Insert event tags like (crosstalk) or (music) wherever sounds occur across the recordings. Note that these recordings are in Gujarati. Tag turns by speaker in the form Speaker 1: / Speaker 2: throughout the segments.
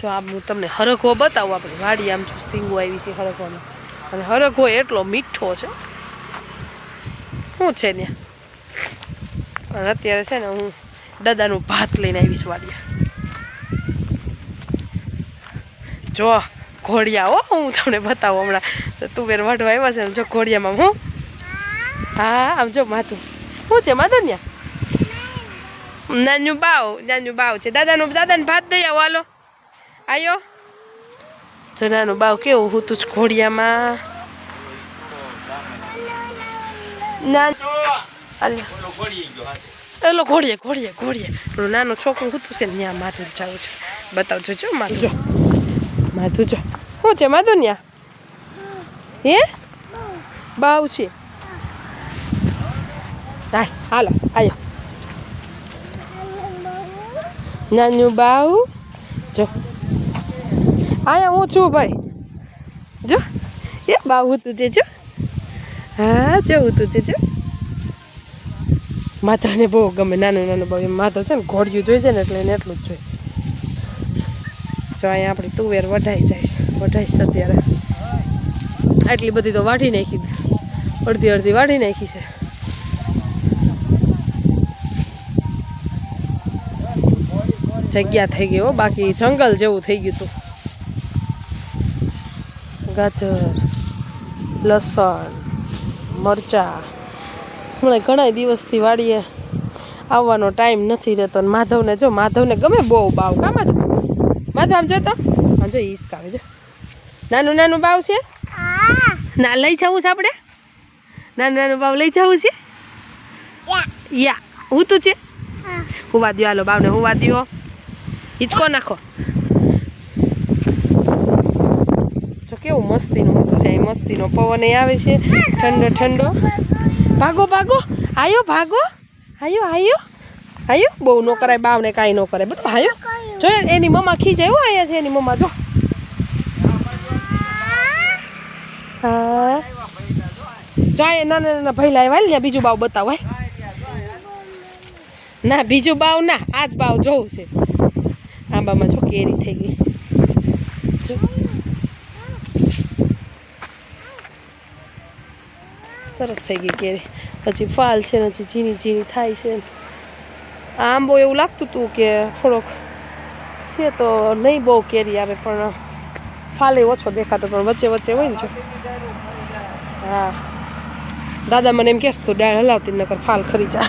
Speaker 1: જો આમ હું તમને હરખો બતાવું, આપણે વાડી આમ છું સિંગો આવી છે હરખોનો અને હરખો એટલો મીઠો છે. શું છે ને અને અત્યારે છે ને હું દાદાનું ભાત લઈને આવીશ વાડીએ. જો, ઘોડિયા હો, હું તમને બતાવું હમણાં. તુવેર વાઢવા આવ્યા છે જો ઘોડિયામાં હું. હા, આમ જો માથું. શું છે માથું ને નાનું બાવ નાનું બાવ છે. દાદાનું, દાદાને ભાત દઈ આવો, હાલો. આયો. જો નાનું બાવ કેવું હું તું ઘોડિયામાં? ના. અલ્યા. એલો ઘોડીએ ઘોડીએ ઘોડીએ પેલું નાનું છોકરું હતું છે ને ત્યાં માથું જાવું છે. બતાવજો જો માથું જો. માથું જો. શું છે માથું ન્યા? હે? બાવ છે. હાલ હાલો આયો. નાનું બાવ. જો. આયા હું છું ભાઈ. જો. એ બા હતું છે જો. હા, જો તું છે જો. માતાને બહુ ગમે, નાનું નાનું બાવ માતો છે ને, ઘોડિયું જોઈ છે ને એટલે એને એટલું જ જોઈએ જો અહીંયા આપણી તુવેર વઢાઈ જાય છે, વઢાઈ છે અત્યારે. આટલી બધી તો વાઢી નાખી અડધી અડધી વાઢી નાખી છે. જગ્યા થઈ ગઈ હો, બાકી જંગલ જેવું થઈ ગયું હતું ગાજર લસણ મરચાં. હમણાં ઘણા દિવસથી વાડીએ આવવાનો ટાઈમ નથી રહેતો અને માધવને જો માધવને ગમે બહુ બાવ. કામ જ માધવ આમ જોતો? આમ જો ઈસકાવે જો. નાનું નાનું બાવ છે? ના લઈ જવું છે આપણે? નાનું નાનું બાવ લઈ જવું છે? યા. હું તું છે? હુવા દ્યો હાલો બાવને હુવા દ્યો હિંચકો નાખો જો કેવું મસ્તીનું મોટું છે, અહીં મસ્તીનો પવન એ આવે છે. ઠંડો ઠંડો. ભાગો ભાગો. આયો ભાગો. આયો આયો. આયો. બહુ ન કરાય, બાવને કાંઈ ન કરાય. બધું આયો. જો, એની મમ્મા ખીજાય હો આયા છે એની મમ્મા, જો. હા. જો એ નાના નાના ભાઈ આવ્યા ને બીજું બાવ બતાવાય ના, બીજું બાવ ના આ જ બાવ જોવું છે. આંબામાં જો કેરી થઈ ગઈ જો. સરસ થઈ ગઈ કેરી. હજી ફાલ છે ને હજી ઝીણી ઝીણી થાય છે. આંબો એવું લાગતું હતું કે થોડોક છે તો નહીં બહુ કેરી આવે, પણ ફાલે ઓછો દેખાતો, પણ વચ્ચે વચ્ચે હોય ને જો. હા. દાદા મને એમ કહેશ, તું ડાળ હલાવતી નકર ફાલ ખરી જા.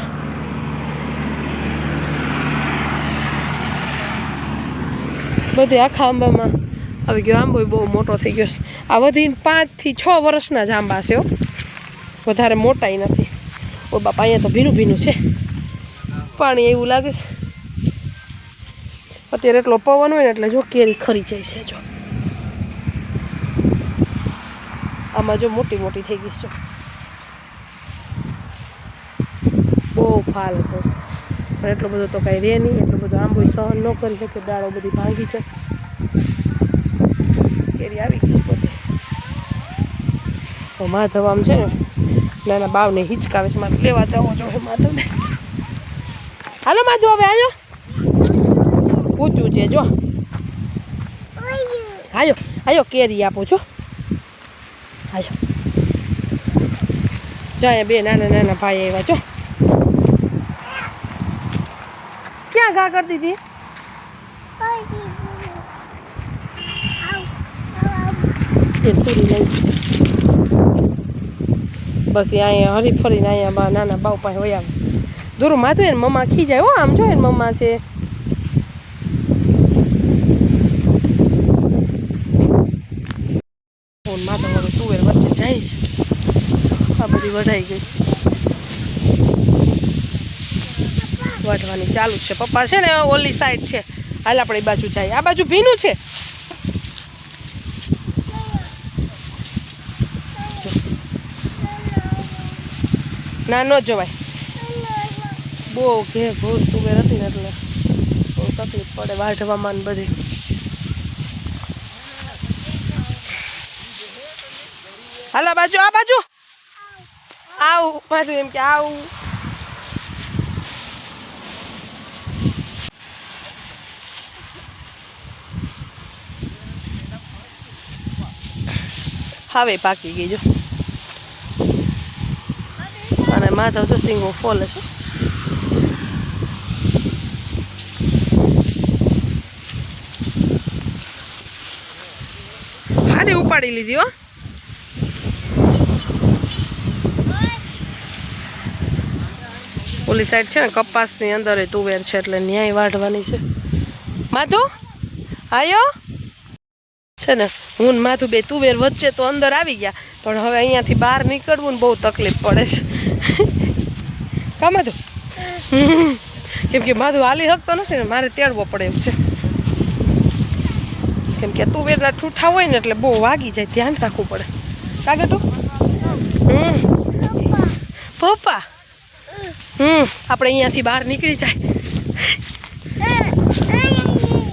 Speaker 1: બધે આખા આંબામાં આવી ગયો, આંબો બહુ મોટો થઈ ગયો છે. આ બધી પાંચથી છ વર્ષના જ આંબા છે હો. વધારે મોટાઈ નથી. ઓ બાપા, અહીંયા તો ભીનું ભીનું છે. પાણી એવું લાગે છે. અત્યારે એટલો પવન હોય ને એટલે જો કેરી ખરી જાય છે જો. આમાં જો મોટી મોટી થઈ ગઈ છે. બહુ ફાલ હતો. પણ એટલો બધો તો કાંઈ રહે નહીં. એટલો બધો આંબો સહન ન કરી શકે. દાળો બધી ભાંગી છે કેરી આવી ગઈ છે તો માધવ આમ છે ને નાના બાવને હિચકાવે છે. મારે લેવા જવો જોઈએ માધવને હાલો માધવ હવે આવ્યો પૂછ્યું છે જો. આયો આયો કેરી આપું છું. આયો. જો અહીંયા બે નાના નાના ભાઈ આવ્યા છો ક્યાં ઘા કરતી હતી? એ થોડી લઈ બસ અહીંયા હરી ફરીને અહીંયા નાના બાવ પાસે હોય આવે દૂર માથું એને મમ્મા ખી જાય. હો, આમ જો એને મમ્મા છે. માથા મારું તુવેર વચ્ચે જાય છે. આ બધી વઢાઈ ગઈ. વાઢવાની ચાલુ છે. પપ્પા છે ને ઓલી સાઈડ છે. હાલ આપણે બાજુ જાય આ બાજુ ભીનું છે. ના ન જવાય બહુ ઘે ઘોર તુવેર હતી ને એટલે બહુ તકલીફ પડે વાઢવામાં ને બધી. હાલો બાજુ, આ બાજુ. આવું પાછું એમ કે આવું. હવે પાકી ગઈ જો. માધવ જો સિંગો ફોલે છે હારે ઉપાડી લીધી હો ઓલી સાઈડ છે ને કપાસની અંદર તુવેર છે એટલે ન્યાય વાઢવાની છે માધુ આયો છે ને હું માથું બે તુવેર વચ્ચે તો અંદર આવી ગયા પણ હવે અહીંયાથી બહાર નીકળવું ને બહુ તકલીફ પડે છે (laughs) કા માધુ? હમ. (laughs) કેમ કે માધુ હાલી શકતો નથી ને મારે તેડવો પડે એમ છે. કેમ કે તું તુવેરના ઠૂઠા હોય ને એટલે બહુ વાગી જાય ધ્યાન રાખવું પડે. કાગટું હમ. પપ્પા. હમ આપણે અહીંયાથી બહાર નીકળી જાય.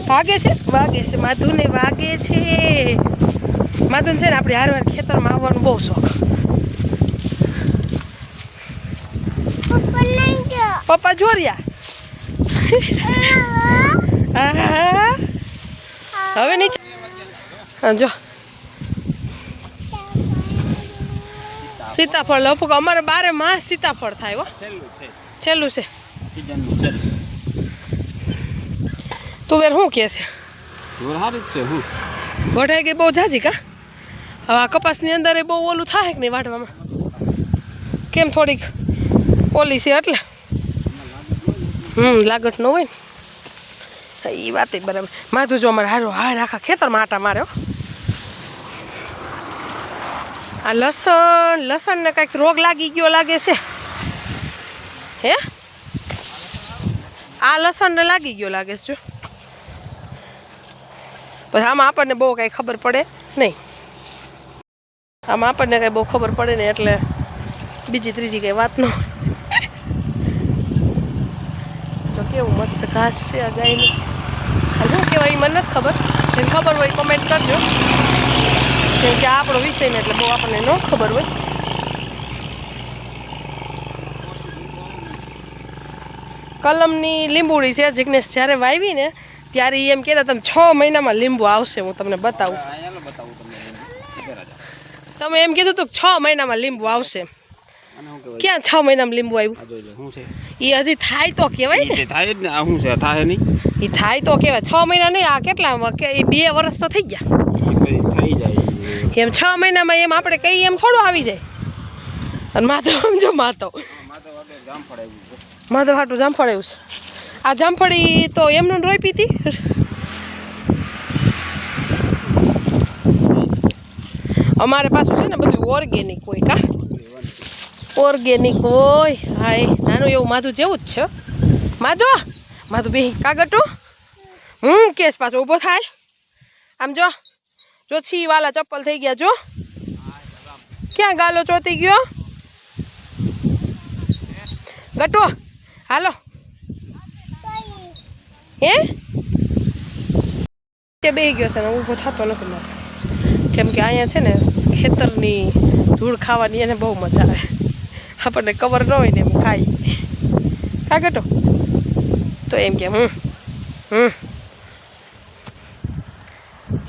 Speaker 1: વાગે છે? વાગે છે. માધુને વાગે છે. માધુને છે ને આપણે હારવાર ખેતરમાં આવવાનો બહુ શોખ. પપ્પા જોરિયા આહા. હવે નીચે. હા જો. સીતાફળ લપુક. અમારે બારે માસ સીતાફળ થાય હો.
Speaker 2: છેલ્લું છે.
Speaker 1: તુવેર શું કહે છે? વઢાઈ ગઈ બહુ જાજી કા? હવે આ કપાસની અંદર એ બહુ ઓલું થાય કે નહીં વાટવામાં કેમ થોડીક ઓલી છે એટલે? હમ લાગટ ન હોય ને. એ વાત બરાબર. માથું જો અમારે હારો હાર આખા ખેતરમાં આટા માર્યો. આ લસણ, લસણને કંઈક રોગ લાગી ગયો લાગે છે. હે? આ લસણને લાગી ગયો લાગે છે, જો. પછી આમાં આપણને બહુ કાંઈ ખબર પડે નહીં. આમાં આપણને કાંઈ બહુ ખબર પડે ને એટલે બીજી ત્રીજી કંઈ વાત ન હોય. તો કેવું મસ્ત ઘાસ છે આ ગાયનું. શું કહેવાય મને નથી ખબર. જેને ખબર હોય કોમેન્ટ કરજો. કેમ કે આપણો વિષય ને એટલે બહુ આપણને ન ખબર હોય. કલમની લીંબુડી છે જિગ્નેશ જ્યારે વાવી ને ત્યારે એમ કહેતા તમે છ મહિનામાં લીંબુ આવશે હું તમને બતાવું. તમે એમ કીધું હતું કે છ મહિનામાં લીંબુ આવશે. ક્યાં છ મહિનામાં લીંબુ આવ્યું એ હજી થાય તો કહેવાય ને.
Speaker 2: થાય જ ને શું છે? થાય નહીં?
Speaker 1: એ થાય તો કહેવાય. છ મહિના નહીં આ કેટલામાં? કે એ બે વર્ષ તો થઈ ગયા.
Speaker 2: થઈ જાય
Speaker 1: એમ છ મહિનામાં એમ આપણે કહીએ એમ થોડું આવી જાય. અને માધવ સમજો માધવ માધવ હાટું જામફળ આવ્યું છે. આ જામફળી તો એમનું રોઈ પીતી અમારે પાછું છે ને બધું ઓર્ગેનિક હોય કા? ઓર્ગેનિક હોય. હાય, નાનું એવું માધું જેવું જ છે. માધુ માધુ બે કાગટું હું કેસ પાછો ઊભો થાય. આમ જો જો છી વાલા ચપ્પલ થઈ ગયા, જો. ક્યાં ગાલો ચોતી ગયો? ગટુ, હાલો. હે? તે બે ગયો છે ને ઊભો થતો નથી મારે. કેમ કે અહીંયા છે ને ખેતરની ધૂળ ખાવાની એને બહુ મજા આવે. આપણને ખબર ન હોય ને એમ ખાઈ. કાગટો તો એમ કે, હમ હમ.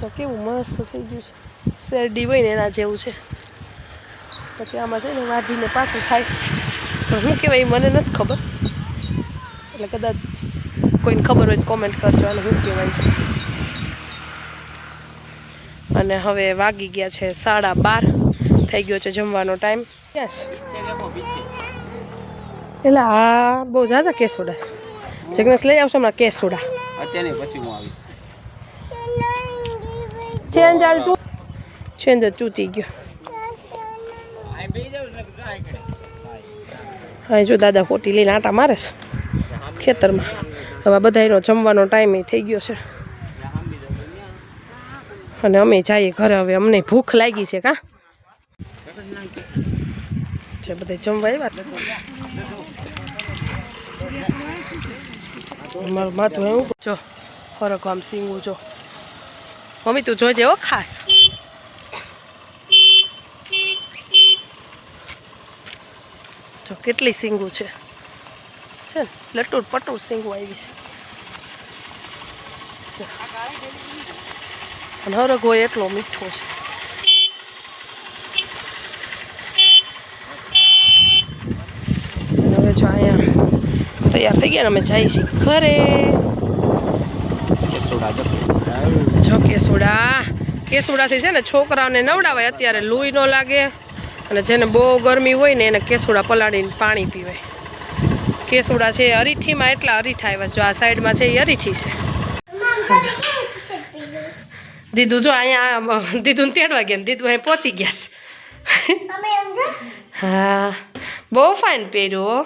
Speaker 1: જો કેવું મસ્ત થઈ ગયું છે. શેરડી હોય ને એના જેવું છે. પછી આમાં છે ને વાઢીને પાછું થાય. પણ શું કહેવાય મને નથી ખબર. એટલે કદાચ કોઈને ખબર હોય તો કોમેન્ટ કરજો અને શું કહેવાય. અને હવે વાગી ગયા છે સાડા બાર. થઈ ગયો છે જમવાનો ટાઈમ એટલે આ બહુ ઝાઝા કેસોડા છે. જગનેશ લઈ આવશો હમણાં કેસોડા
Speaker 2: અત્યારે પછી હું આવીશ.
Speaker 1: ચેન્જ હાલ તું. ચેન્જ જ ચૂચી ગયો. હા જો દાદા ખોટી લઈને આટા મારે છે ખેતરમાં. હવે બધાનો જમવાનો ટાઈમ થઈ ગયો છે. અને અમે જઈએ ઘરે હવે અમને ભૂખ લાગી છે કા? છે, બધા જમવા આવ્યા મારું માથું એવું જો, ફરક આમ સીંગું, જો. મમ્મી, તું જોજે હો, ખાસ. જો, કેટલી સિંગું છે. છે ને, લટુર પટુર સિંગું આવી છે. અને હરગ હોય એટલો મીઠો છે. જો અહીંયા તૈયાર થઈ ગયા અમે છીએ ઘરે
Speaker 2: જો
Speaker 1: કેસુડા. કેસુડાથી છે ને છોકરાઓને નવડાવાય, અત્યારે લૂઈ ન લાગે. અને જેને બહુ ગરમી હોય ને એને કેસુડા પલાળીને પાણી પીવાય કેસુડા છે અરીઠીમાં, એટલા અરીઠા આવ્યા જો આ સાઈડમાં છે એ અરીઠી છે. દીદું, જો અહીંયા દીદુને તેડવા ગયા દીદુ અહીં પહોંચી ગયા હા. બહુ ફાઇન પહેર્યું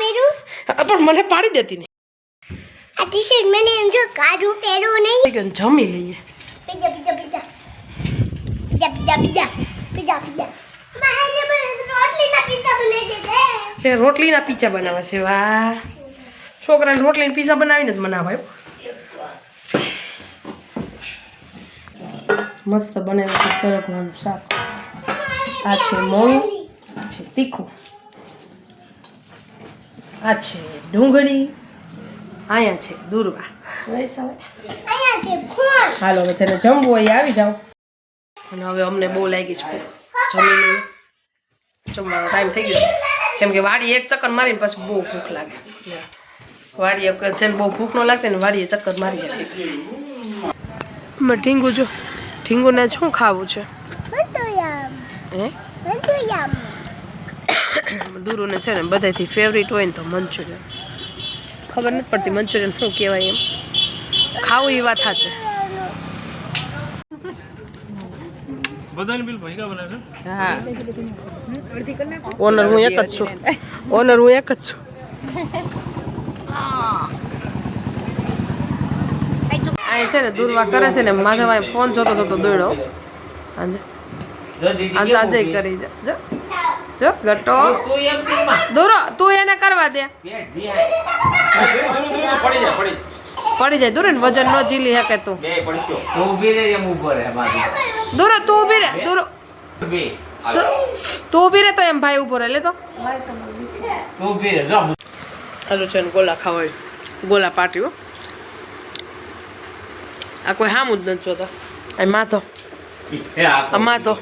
Speaker 3: પહેરું?
Speaker 1: પણ મને પાડી દેતી નહીં.
Speaker 3: આ ટી શર્ટ મને એમ જો કાઢું પહેરું નહીં.
Speaker 1: ને જમી લઈએ.
Speaker 3: Pizza pizza pizza. Pizza pizza pizza. Pizza pizza. રોટલીના pizza બનાવી
Speaker 1: છે. વાહ. છોકરાને રોટલીના પીઝા બનાવીને જ બનાવાય. મસ્ત બનાવ્યું છે સરગવાનું શાક. આ છે મોણું છે તીખું, આ છે ડુંગળી, અહીંયા છે દુર્વા. હાલો, હવે જેને જમવું હોય આવી જાઓ. અને હવે અમને બહુ લાગી છે જમી જમવાનો ટાઈમ થઈ ગયો છે. કેમ કે વાડી એક ચક્કર મારીને પછી બહુ ભૂખ લાગે. વાડીએ ને બહુ ભૂખ ન લાગતી ને વાડીએ ચક્કર મારી ઢીંગું જો. ઢીંગુને શું ખાવું છે? દુરુને છે ને બધાથી ફેવરિટ હોય ને તો મંચુરિયન. ખબર નથી પડતી મંચુરિયન શું કહેવાય એમ. ખાવું એ વાત સાચે હા. ઓનર હું એક જ છું. ઓનર હું એક જ છું. આ છે ને દુર્વા કરે છે ને માધવ ફોન જોતો જોતો દોડ્યો. આજે આજે કરી જા. જો. જો ગટો દોરો તું એને કરવા દે.
Speaker 2: પડી જાય પડી જાય.
Speaker 1: પડી. જાય દૂર ને વજન ન ઝીલી શકે તું.
Speaker 2: બે પડશો.
Speaker 4: ઊભી રહી એમ ઉપર હે બાજુ
Speaker 1: દૂરો તું ઊભી રે દૂરો. તું- ઊભી રે તો એમ ભાઈ ઊભો રહે. લે તો.
Speaker 4: તું ઊભી રહે
Speaker 1: હાલો છે ગોલા ખાવાય ગોલા પાટ્યું આ કોઈ હામું જ નથી જોતો. એ માથો. આમાં તો.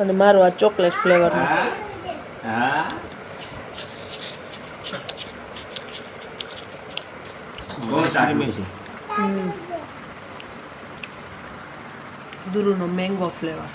Speaker 1: અને મારું આ ચોકલેટ ફ્લેવર
Speaker 4: હા? હા? બહુ સારું છે.
Speaker 1: દુરુનો મેંગો ફ્લેવર